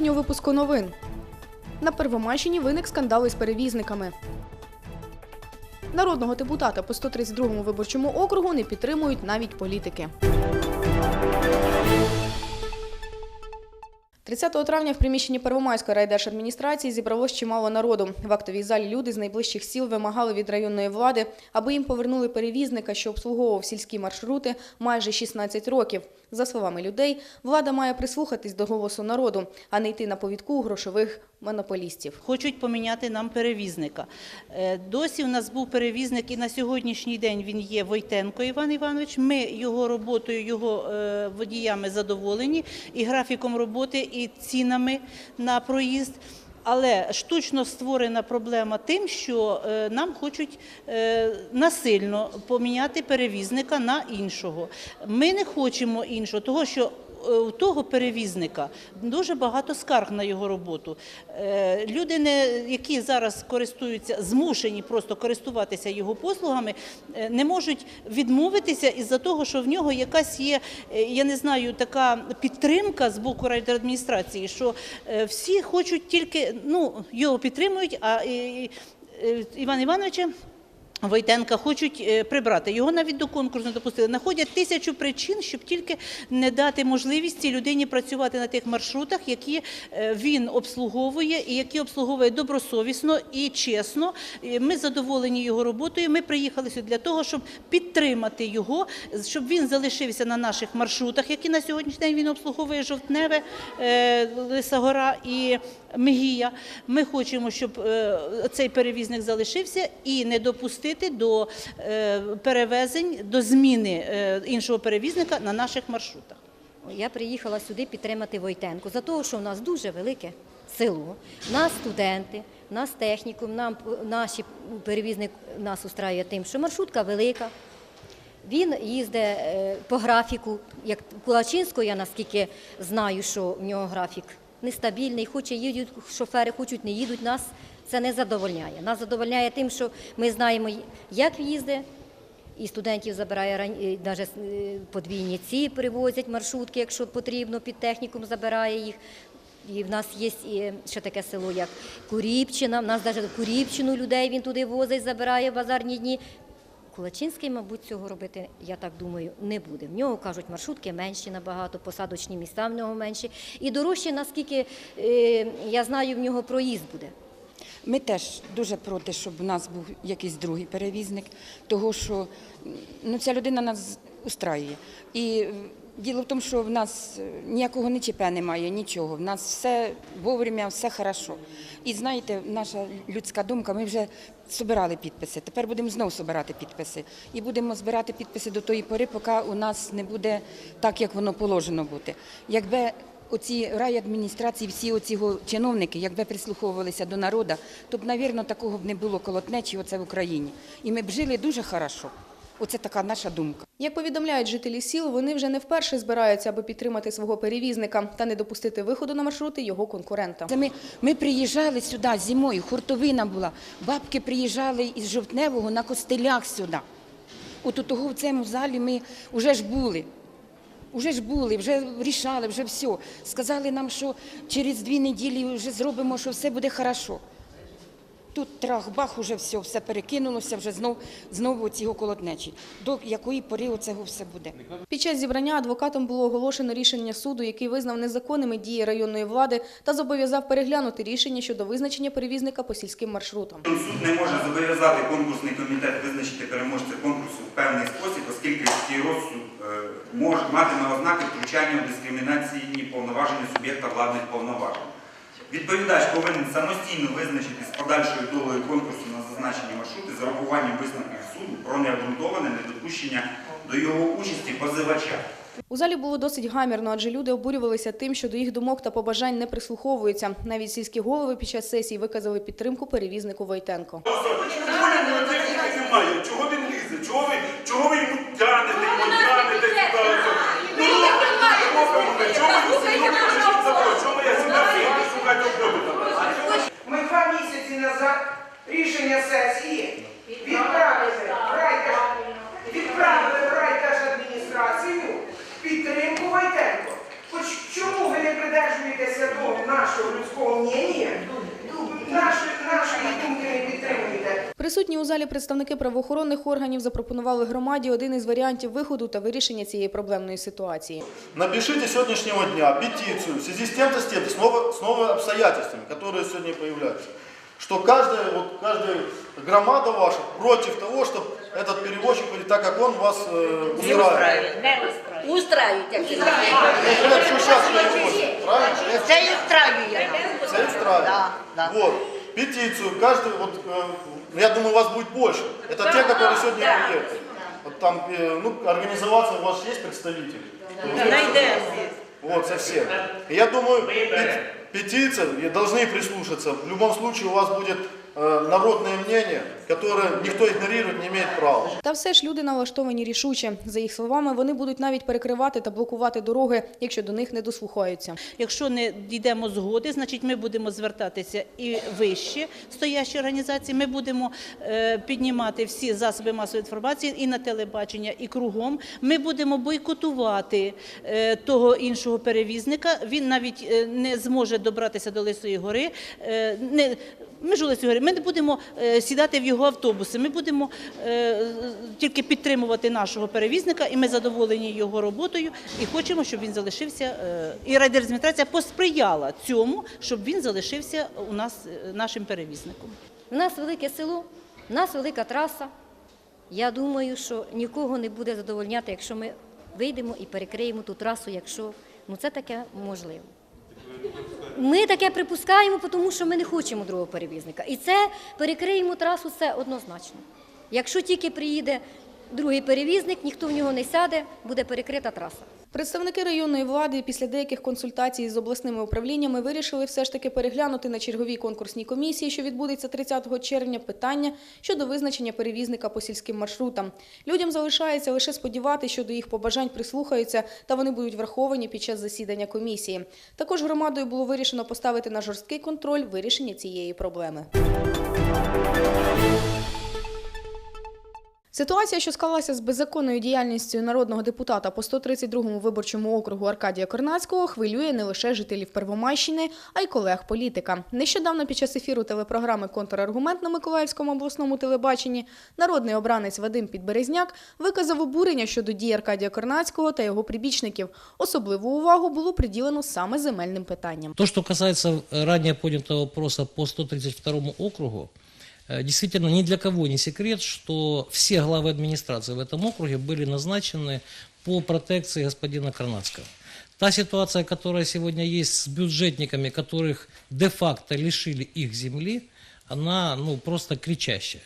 Сьогодні у випуску новин. На Первомайщині виник скандал із перевізниками. Народного депутата по 132-му виборчому округу не підтримують навіть політики. 30 травня в приміщенні Первомайської райдержадміністрації зібралось чимало народу. В актовій залі люди з найближчих сіл вимагали від районної влади, аби їм повернули перевізника, що обслуговував сільські маршрути майже 16 років. За словами людей, влада має прислухатись до голосу народу, а не йти на повідку грошових монополістів. Хочуть поміняти нам перевізника. Е, Досі в нас був перевізник, і на сьогоднішній день він є Войтенко Іван Іванович. Ми його роботою, його е, водіями задоволені, і графіком роботи, і цінами на проїзд. Але штучно створена проблема тим, що е, нам хочуть е, насильно поміняти перевізника на іншого. Ми не хочемо іншого, того що у того перевізника дуже багато скарг на його роботу. Е, Люди, які зараз користуються, змушені просто користуватися його послугами, е, не можуть відмовитися із-за того, що в нього якась є, е, я не знаю, така підтримка з боку райдержадміністрації, що е, всі хочуть тільки, ну, його підтримують, а е, е, Іван Івановича Войтенка хочуть е, прибрати. Його навіть до конкурсу не допустили. Находять тисячу причин, щоб тільки не дати можливість цій людині працювати на тих маршрутах, які е, він обслуговує і які обслуговує добросовісно і чесно. Ми задоволені його роботою. Ми приїхали сюди для того, щоб підтримати його, щоб він залишився на наших маршрутах, які на сьогоднішній день він обслуговує жовтневе, е, Лисагора і Мегія. Ми хочемо, щоб е, цей перевізник залишився і не допустити до е, перевезень, до зміни е, іншого перевізника на наших маршрутах. Я приїхала сюди підтримати Войтенко за того, що в нас дуже велике село, нас студенти, нас технікум, нам наші перевізник нас устраює тим, що маршрутка велика. Він їздить по графіку, як Кулачинського, я наскільки знаю, що в нього графік нестабільний, хоче їдуть шофери, хочуть не їдуть, нас це не задовольняє. Нас задовольняє тим, що ми знаємо, як їздить, і студентів забирає навіть подвійні ці привозять маршрутки, якщо потрібно, під технікум забирає їх. І в нас є ще таке село, як Куріпчина. В нас навіть Куріпчину людей він туди возить, забирає в базарні дні. Кулачинський, мабуть, цього робити, я так думаю, не буде. В нього кажуть, маршрутки менші набагато, посадочні міста в нього менші. І дорожче, наскільки е, я знаю, в нього проїзд буде. Ми теж дуже проти, щоб у нас був якийсь другий перевізник, того що ну, ця людина нас устраює. І діло в тому, що в нас е, ніякого не ЧП немає, нічого. В нас все вовремя, все хорошо. І знаєте, наша людська думка, ми вже збирали підписи. Тепер будемо знову збирати підписи. І будемо збирати підписи до тої пори, поки у нас не буде так, як воно положено бути. Якби оці райадміністрації, всі оці чиновники, якби прислуховувалися до народу, то б, навірно, такого б не було колотнечі оце в Україні. І ми б жили дуже хорошо. Оце така наша думка. Як повідомляють жителі сіл, вони вже не вперше збираються, аби підтримати свого перевізника та не допустити виходу на маршрути його конкурента. Ми, ми приїжджали сюди зимою, хуртовина була. Бабки приїжджали із Жовтневого на костелях сюди. От у того в цьому залі ми вже ж були. Уже ж були, вже рішали, вже все. Сказали нам, що через дві неділі вже зробимо, що все буде хорошо. Тут трах-бах, уже все, все перекинулося, вже знов, знову ці колотнечі. До якої пори оцього все буде? Під час зібрання адвокатом було оголошено рішення суду, який визнав незаконними дії районної влади та зобов'язав переглянути рішення щодо визначення перевізника по сільським маршрутам. Суд не може зобов'язати конкурсний комітет визначити переможця конкурсу в певний спосіб, оскільки такий розсуд е, може мати на ознаки втручання в дискримінаційні повноваження суб'єкта владних повноважень. Відповідач повинен самостійно визначити з подальшою долею конкурсу на зазначені маршрути з урахуванням висновків суду про необґрунтоване недопущення до його участі позивача. У залі було досить гамірно, адже люди обурювалися тим, що до їх думок та побажань не прислуховуються. Навіть сільські голови під час сесії виказали підтримку перевізнику Войтенко. Чого немає? Чого він лізе? Чого ви, чого ви йому тянете. Чого ви там? Ми два місяці назад рішення сесії відправили в райдержадміністрацію відправили в райдержадміністрацію підтримку Войтенко. Хоч чому ви не придержуєтеся того, Присутні у залі представники правоохоронних органів запропонували громаді один із варіантів виходу та вирішення цієї проблемної ситуації. Напишите с сегодняшнего дня петицию в связи с тем-то, с тем-то, с, ново- с новыми обстоятельствами, которые сегодня появляются. Что каждая, вот, каждая громада ваша против того, чтобы этот перевозчик, говорит, так как он вас э, устраивает. Устрають, як це Ну, говорят, что сейчас перевозит, правильно? Це і устраює. Все устраивает. Да, да. Вот. Петицию, каждый, вот, э, Я думаю, вас будет больше. Это те, которые сегодня приехали. Вот там, э, ну, организоваться у вас есть представители? Вот, совсем. Я думаю, пет- петиция, должны прислушаться. В любом случае у вас будет э, народное мнение, которое никто игнорировать не имеет права. Та все ж люди налаштовані рішуче. За їх словами, вони будуть навіть перекривати та блокувати дороги, якщо до них не дослухаються. Якщо не дійдемо згоди, значить ми будемо звертатися і вище стоящі організації. Ми будемо е, піднімати всі засоби масової інформації і на телебачення, і кругом. Ми будемо бойкотувати е, того іншого перевізника. Він навіть е, не зможе добратися до Лисої гори. е, Межу Лисої гори. Ми не будемо е, сідати в його автобуси. Ми будемо е, тільки підтримувати нашого перевізника, і ми задоволені його роботою і хочемо, щоб він залишився. е, І райдержадміністрація посприяла цьому, щоб він залишився у нас нашим перевізником. У нас велике село, у нас велика траса. Я думаю, що нікого не буде задовольняти, якщо ми вийдемо і перекриємо ту трасу, якщо ну це таке можливо. Ми таке припускаємо, тому що ми не хочемо другого перевізника. І це перекриємо трасу, це однозначно. Якщо тільки приїде другий перевізник, ніхто в нього не сяде, буде перекрита траса. Представники районної влади після деяких консультацій з обласними управліннями вирішили все ж таки переглянути на черговій конкурсній комісії, що відбудеться 30 червня, питання щодо визначення перевізника по сільським маршрутам. Людям залишається лише сподіватися, що до їх побажань прислухаються та вони будуть враховані під час засідання комісії. Також громадою було вирішено поставити на жорсткий контроль вирішення цієї проблеми. Ситуація, що склалася з беззаконною діяльністю народного депутата по 132-му виборчому округу Аркадія Корнацького, хвилює не лише жителів Первомайщини, а й колег політика. Нещодавно під час ефіру телепрограми «Контраргумент» на Миколаївському обласному телебаченні народний обранець Вадим Підберезняк виказав обурення щодо дій Аркадія Корнацького та його прибічників. Особливу увагу було приділено саме земельним питанням. То, что касается э, ранее поднятого вопроса по 132 округу, действительно ни для кого не секрет, что все главы администрации в этом округе были назначены по протекции господина Карнацкого. Та ситуация, которая сегодня есть с бюджетниками, которых де-факто лишили их земли, она ну, просто кричащая.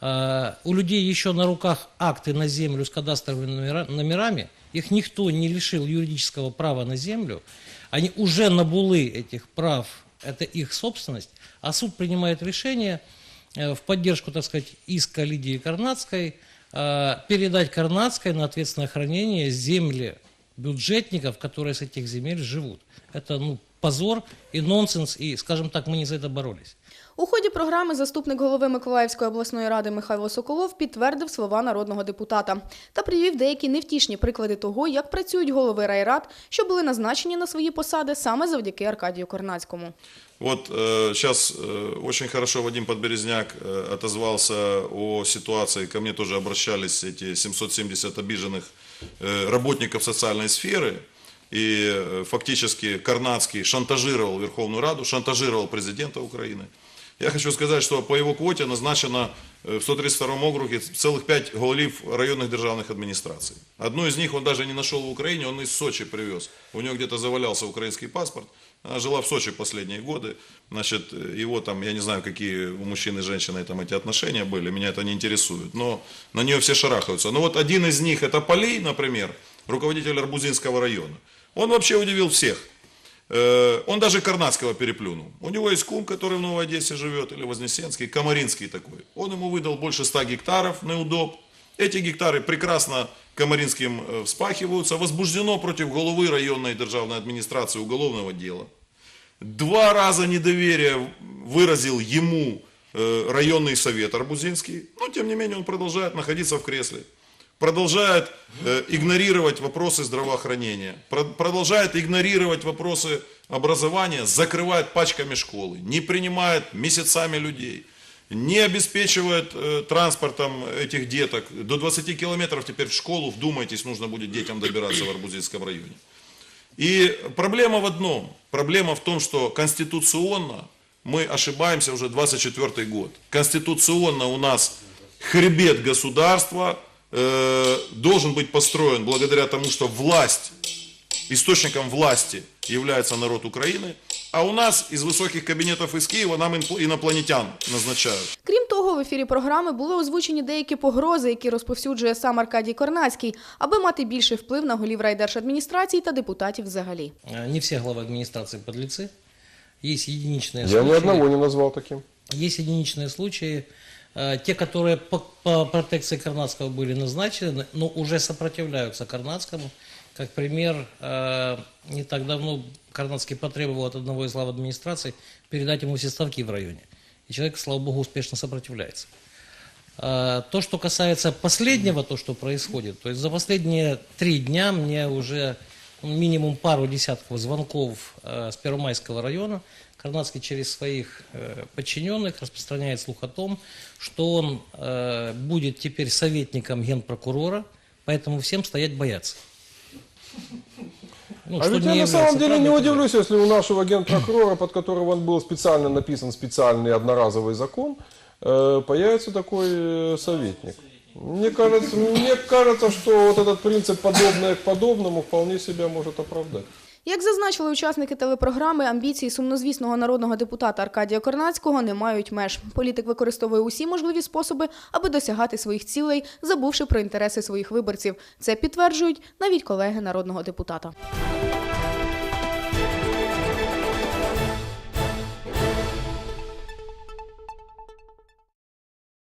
Э, У людей еще на руках акты на землю с кадастровыми номера- номерами. Их никто не лишил юридического права на землю. Они уже набулы этих прав, это их собственность. А суд принимает решение э, в поддержку, так сказать, иска Лидии Карнацкой э, передать Карнацкой на ответственное хранение земли бюджетников, которые с этих земель живут. Это ну, позор и нонсенс, и, скажем так, мы не за это боролись. У ході програми заступник голови Миколаївської обласної ради Михайло Соколов підтвердив слова народного депутата та привів деякі невтішні приклади того, як працюють голови райрад, що були назначені на свої посади саме завдяки Аркадію Корнацькому. Вот э, сейчас э, очень хорошо Вадим Подберезняк э, отозвался о ситуации, ко мне тоже обращались эти 770 обиженных э, работников социальной сферы, и э, фактически Карнацкий шантажировал Верховную Раду, шантажировал президента Украины. Я хочу сказать, что по его квоте назначено в 132 округе целых пять голов районных державных администраций. Одну из них он даже не нашел в Украине, он из Сочи привез. У него где-то завалялся украинский паспорт. Она жила в Сочи последние годы. Значит, его там, я не знаю, какие у мужчин и женщины там эти отношения были, меня это не интересует. Но на нее все шарахаются. Но вот один из них, это Полей, например, руководитель Арбузинского района. Он вообще удивил всех. Э, Он даже Карнацкого переплюнул. У него есть кум, который в Новой Одессе живет, или Вознесенский, Комаринский такой. Он ему выдал больше 100 гектаров на удоб. Эти гектары прекрасно Комаринским э, вспахиваются. Возбуждено против головы районной державной администрации уголовного дела. Два раза недоверие выразил ему э, районный совет Арбузинский. Но, тем не менее, он продолжает находиться в кресле продолжает э, игнорировать вопросы здравоохранения, про- продолжает игнорировать вопросы образования, закрывает пачками школы, не принимает месяцами людей. не обеспечивает э, транспортом этих деток. До 20 километров теперь в школу, вдумайтесь, нужно будет детям добираться в Арбузинском районе. И проблема в одном. Проблема в том, что конституционно мы ошибаемся уже 24 год. Конституционно у нас хребет государства э, должен быть построен благодаря тому, что власть, источником власти является народ Украины, а у нас из высоких кабинетов из Киева нам инпл- инопланетян назначают. Крім того, в ефірі програми були озвучені деякі погрози, які розповсюджує сам Аркадій Корнацький, аби мати більший вплив на голів райдержадміністрації та депутатів взагалі. Э, Не все главы администрации подлецы. Есть единичные Я случаи. ни одного не назвал таким. Есть единичные случаи, э, те, которые по, по протекции Карнадского были назначены, но уже сопротивляются Карнадскому. Как пример, э, не так давно Карнадский потребовал от одного из глав администрации передать ему все ставки в районе. И человек, слава богу, успешно сопротивляется. А, То, что касается последнего, то, что происходит, то есть за последние три дня мне уже минимум пару десятков звонков э, с Первомайского района. Карнадский через своих э, подчиненных распространяет слух о том, что он э, будет теперь советником генпрокурора, поэтому всем стоять бояться. Ну, а что ведь не я на самом является деле не правдой, удивлюсь, если у нашего генпрокурора, под которого он был специально написан специальный одноразовый закон, э, появится такой э, советник. Мне кажется, мне кажется, что вот этот принцип подобное к подобному вполне себя может оправдать. Як зазначили учасники телепрограми, амбіції сумнозвісного народного депутата Аркадія Корнацького не мають меж. Політик використовує усі можливі способи, аби досягати своїх цілей, забувши про інтереси своїх виборців. Це підтверджують навіть колеги народного депутата.